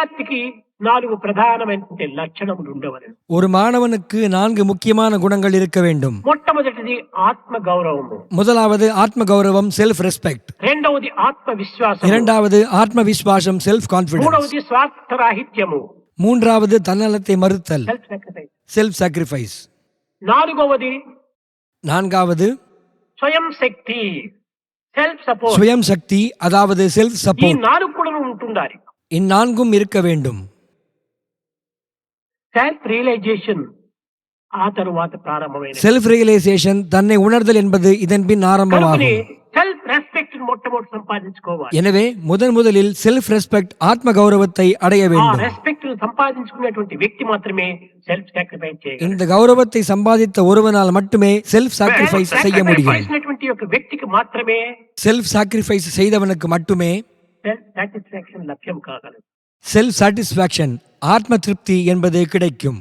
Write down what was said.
విద్యార్థికి నాలుగు ప్రధానమైనటువంటి లక్షణములు ఉండవలను ஒரு மாணவனுக்கு நான்கு முக்கியமான குணங்கள் இருக்க வேண்டும் మొట్టమొదటిది ఆత్మ గౌరవము முதலாவது ஆத்ம கௌரவம் செல்ஃப் ரெஸ்பெக்ட் రెండవది ఆత్మ విశ్వాసం இரண்டாவது ஆத்ம விஸ்வாசம் செல்ஃப் கான்பிடன்ஸ் మూడవది స్వార్థరాహిత్యము மூன்றாவது தன்னலத்தை மறுத்தல் సెల్ఫ్ సాక్రిఫైస్ செல்ஃப் சாக்ரிஃபைஸ் నాలుగవది நான்காவது స్వయం శక్తి సెల్ఫ్ సపోర్ట్ சுயம் சக்தி அதாவது செல்ஃப் ఈ சப்போர்ட் నాలుగు కూడా ఉంటుండాలి இந்நான்கும் இருக்க வேண்டும் సెల్ఫ్ రియలైజేషన్ ఆ తరువాత ప్రారంభమైన செல்ஃப் ரியலைசேஷன் தன்னை உணர்தல் என்பது இதன் பின் కనుకనే ஆரம்பமாகும் సెల్ఫ్ రెస్పెక్ట్ మొట్టమొదటి సంపాదించుకోవాలి எனவே முதன் முதலில் செல்ஃப் ரெஸ்பெக்ட் ஆத்ம கௌரவத்தை அடைய ఆ வேண்டும் రెస్పెక్ట్ సంపాదించుకునేటువంటి వ్యక్తి మాత్రమే సెల్ఫ్ సాక్రిఫైస్ చేయగలడు இந்த கௌரவத்தை சம்பாதித்த ஒருவனால் மட்டுமே செல்ஃப் சாக்ரிஃபைஸ் செய்ய முடியும் చేసినటువంటి యొక్క వ్యక్తికి మాత్రమే செல்ஃப் சாக்ரிஃபைஸ் செய்தவனுக்கு மட்டுமே செல்ஃப் சாட்டிஸ்ஃபேக்ஷன் ஆத்ம திருப்தி என்பது கிடைக்கும்.